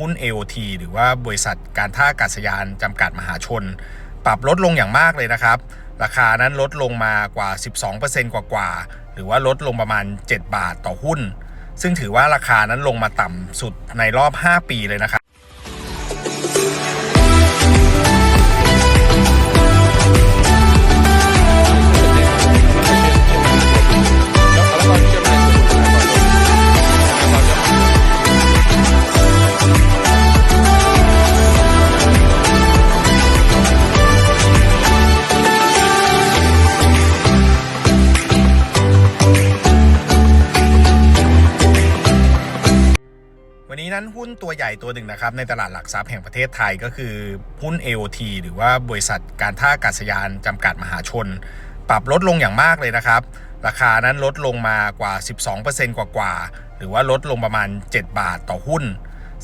หุ้น AOT หรือว่าบริษัทการท่าอากาศยานจำกัดมหาชน ปรับลดลงอย่างมากเลยนะครับ ราคานั้นลดลงมากว่า 12%กว่ากว่า หรือว่าลดลงประมาณ 7 บาทต่อหุ้น ซึ่งถือว่าราคานั้นลงมาต่ำสุดในรอบ 5 ปีเลยนะครับ วันนี้นั้นหุ้นตัวใหญ่ตัวหนึ่งนะครับในตลาดหลักทรัพย์แห่งประเทศไทยก็คือหุ้น AOT หรือว่าบริษัทการท่าอากาศยานจำกัดมหาชน ปรับลดลงอย่างมากเลยนะครับ ราคานั้นลดลงมากว่า 12%กว่ากว่าๆหรือว่าลดลงประมาณ 7 บาทต่อหุ้น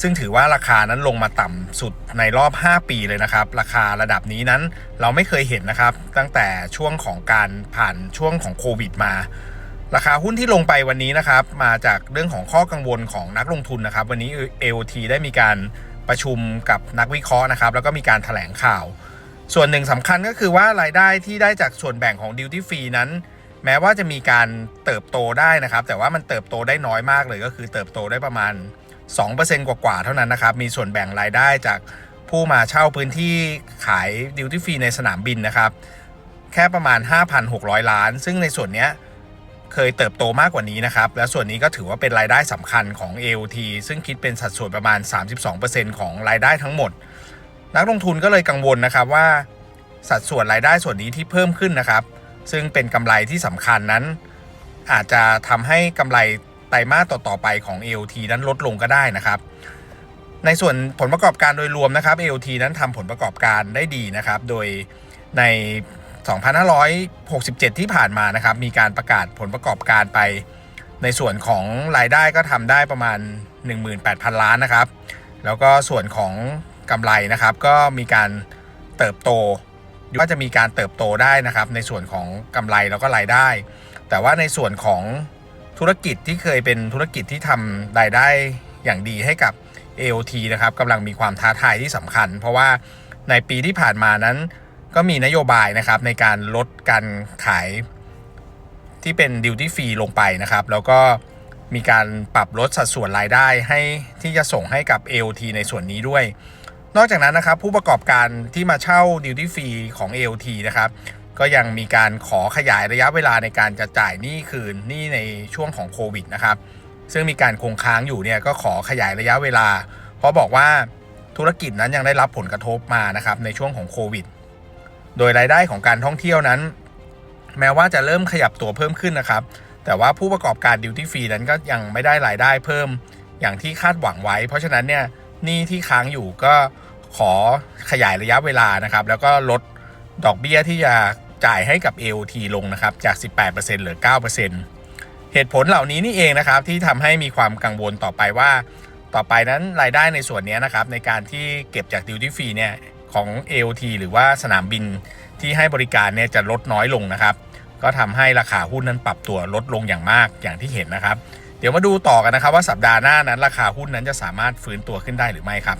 ซึ่งถือว่าราคานั้นลงมาต่ำสุดในรอบ 5 ปีเลยนะครับ ราคาระดับนี้นั้นเราไม่เคยเห็นนะครับ ตั้งแต่ช่วงของการผ่านช่วงของโควิดมา ราคาหุ้นที่ลงไปวันนี้นะครับ มาจากเรื่องของข้อกังวลของนักลงทุนนะครับ วันนี้ AOT ได้มีการประชุมกับนักวิเคราะห์นะครับ แล้วก็มีการถแถลงข่าว ส่วนหนึ่งสำคัญก็คือว่ารายได้ที่ได้จากส่วนแบ่งของ Duty Free นั้น แม้ว่าจะมีการเติบโตได้นะครับ แต่ว่ามันเติบโตได้น้อยมากเลยก็คือเติบโตได้ประมาณ 2%กว่าๆเท่านั้นนะครับ มีส่วนแบ่งรายได้จากผู้มาเช่าพื้นที่ขาย Duty Free ในสนามบินนะครับ แค่ประมาณ 5,600 ล้าน ซึ่งในส่วนนี้ เคยเติบโตมากกว่านี้นะครับ และส่วนนี้ก็ถือว่าเป็นรายได้สำคัญของ AOT ซึ่งคิดเป็นสัดส่วนประมาณ 32%ของรายได้ทั้งหมด นักลงทุนก็เลยกังวลนะครับว่า สัดส่วนรายได้ส่วนนี้ที่เพิ่มขึ้นนะครับ ซึ่งเป็นกำไรที่สำคัญนั้น อาจจะทำให้กำไรไตรมาสต่อๆไปของ AOT นั้นลดลงก็ได้นะครับ ในส่วนผลประกอบการโดยรวมนะครับ AOT นั้นทำผลประกอบการได้ดีนะครับ โดยใน 2567 ที่ผ่านมานะครับ มีการประกาศผลประกอบการไป ในส่วนของรายได้ก็ทำได้ประมาณ 18,000 ล้านนะครับ แล้วก็ส่วนของกำไรนะครับ ก็มีการเติบโตก็จะมีการเติบโตได้นะครับ ในส่วนของกำไรแล้วก็รายได้ แต่ว่าในส่วนของธุรกิจที่เคยเป็นธุรกิจที่ทำรายได้อย่างดีให้กับ AOT นะครับกำลังมีความท้าทายที่สำคัญ เพราะว่าในปีที่ผ่านมานั้น ก็มีนโยบายนะครับในการลดการขายที่เป็นดิวตี้ฟรีลงไปนะครับ แล้วก็มีการปรับลดสัดส่วนรายได้ให้ที่จะส่งให้กับ AOT ในส่วนนี้ด้วย นอกจากนั้นนะครับ ผู้ประกอบการที่มาเช่าดิวตี้ฟรีของ AOT นะครับ ก็ยังมีการขอขยายระยะเวลาในการจะจ่ายหนี้คืนหนี้ในช่วงของโควิดนะครับ ซึ่งมีการคงค้างอยู่เนี่ยก็ขอขยายระยะเวลา เพราะบอกว่าธุรกิจนั้นยังได้รับผลกระทบมานะครับในช่วงของโควิด โดยรายได้ของการท่องเที่ยวนั้น แม้ว่าจะเริ่มขยับตัวเพิ่มขึ้นนะครับ แต่ว่าผู้ประกอบการดิวตี้ฟรีนั้นก็ยังไม่ได้รายได้เพิ่มอย่างที่คาดหวังไว้ เพราะฉะนั้นเนี่ยหนี้ที่ค้างอยู่ก็ขอขยายระยะเวลานะครับ แล้วก็ลดดอกเบี้ยที่จะจ่ายให้กับ AOT ลงนะครับจาก 18%เหลือ 9%เหตุผลเหล่านี้นี่เองนะครับที่ทำให้มีความกังวลต่อไปว่า ต่อไปนั้นรายได้ในส่วนนี้นะครับในการที่เก็บจากดิวตี้ฟรีเนี่ย ของ AOT หรือว่าสนามบินที่ให้บริการเนี่ยจะลดน้อยลงนะครับ ก็ทำให้ราคาหุ้นนั้นปรับตัวลดลงอย่างมากอย่างที่เห็นนะครับ เดี๋ยวมาดูต่อกันนะครับว่าสัปดาห์หน้านั้นราคาหุ้นนั้นจะสามารถฟื้นตัวขึ้นได้หรือไม่ครับ